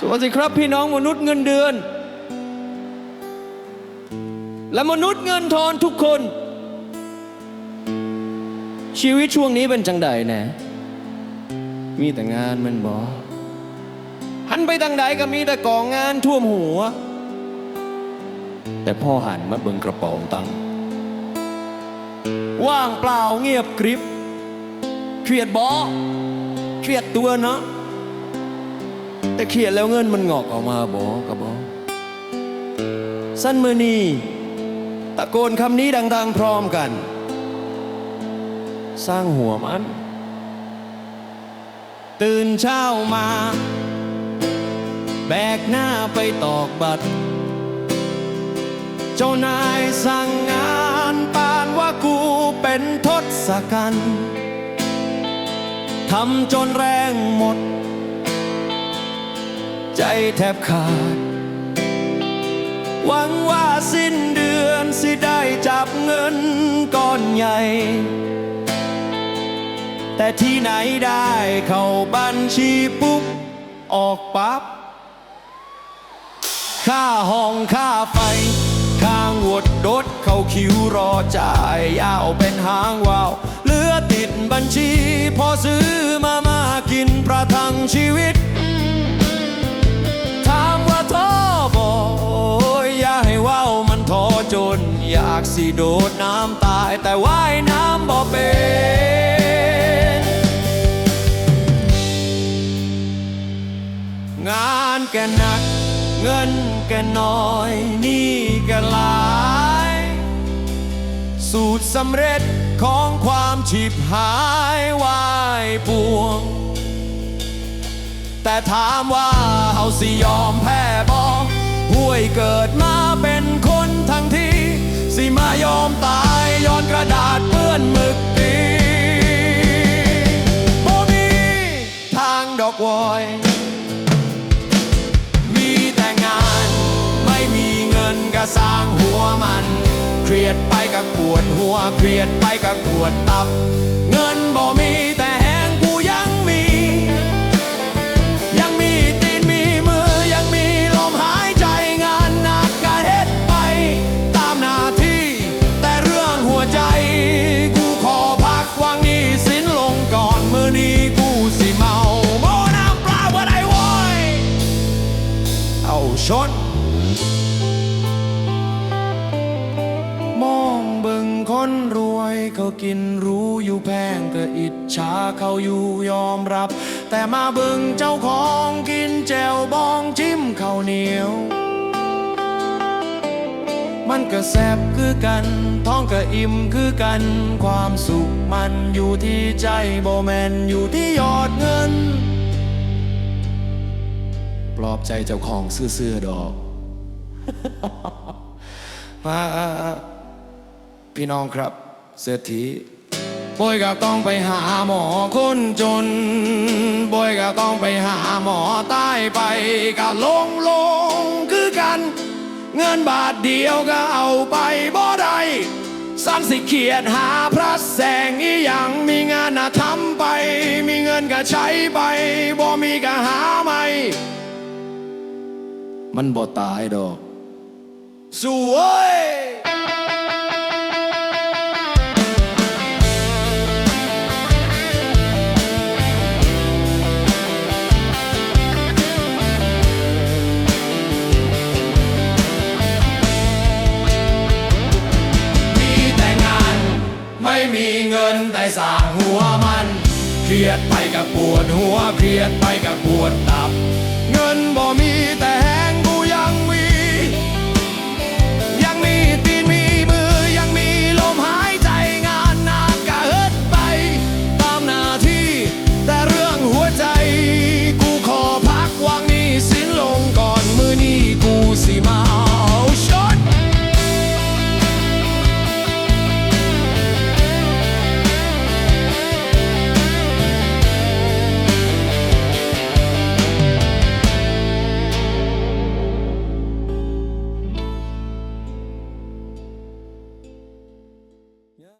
สวัสดีครับพี่น้องมนุษย์เงินเดือน และมนุษย์เงินทอนทุกคน ชีวิตช่วงนี้เป็นจังใดแน่มีแต่งานมันบอหันไปทางใดก็มีแต่กองงานท่วมหัว แต่พ่อหันมาเบิ่งกระเป๋าตังค์ว่างเปล่าเงียบกริบเครียดบอเครียดตัวเนาะ แต่เขียนแล้วเงินมันงอกออกมาบอกระบอกสั้นมือนีตะโกนคำนี้ดัง ๆ พร้อมกัน สร้างหัวมัน ตื่นเช้ามา แบกหน้าไปตอกบัตร เจ้านายสั่งงานปานว่ากูเป็นทศกัณฐ์ทำจนแรงหมด ใจแทบขาด หวังว่าสิ้นเดือนสิได้จับเงินก้อนใหญ่ แต่ที่ไหนได้เข้าบัญชีปุ๊บ ออกปั๊บค่าห้องค่าไฟข้างวดรถเข้าคิวรอจ่ายยาวเป็นหางวาวเหลือติดบัญชี พอซื้อมามากินประทังชีวิตากสิโดดน้ำตายแต่ว่ายน้ำบ่เป็นงานแกหนัก เงินแกน้อยหนี่แกหลาย สูตรสำเร็จของความฉิบหายวายปวง แต่ถามว่าเฮาสิยอมแพ้บ่ห่วยเกิดมาเป็นค สิมายอมตายย้อนกระดาษเปื้อนหมึกตีบ่มีทางดอกวอย มีแต่งานไม่มีเงินก็สร้างหัวมัน เครียดไปกับปวดหัวเครียดไปกับปวดตับ เงินบ่มี ชน มองเบิ่งคนรวยเขากินรู้อยู่แพงก็อิจฉาเขาอยู่ยอมรับ แต่มาเบิ่งเจ้าของกินแจวบองจิ้มข้าวเหนียว มันก็แซบคือกันท้องก็อิ่มคือกัน ความสุขมันอยู่ที่ใจโบแมนอยู่ที่ยอดเงิน ปลอบใจเจ้าของซื่อๆดอกมาพี่น้องครับ เศรษฐีบอยก็ต้องไปหาหมอคนจนบอยก็ต้องไปหาหมอตายไปก็ลงลงคือกัน เงินบาทเดียวก็เอาไปบ่ได้สันสิเขียดหาพระแสงอีหยังมีงานน่ะทำไป มีเงินก็ใช้ไปบ่มีก็หาใหม่ มันบ่ตายดอก สวยมีแต่งานไม่มีเงินแต่สางหัวมัน เครียดไปกับปวดหัวเครียดไปกับปวดตับ เงินบ่มีแต่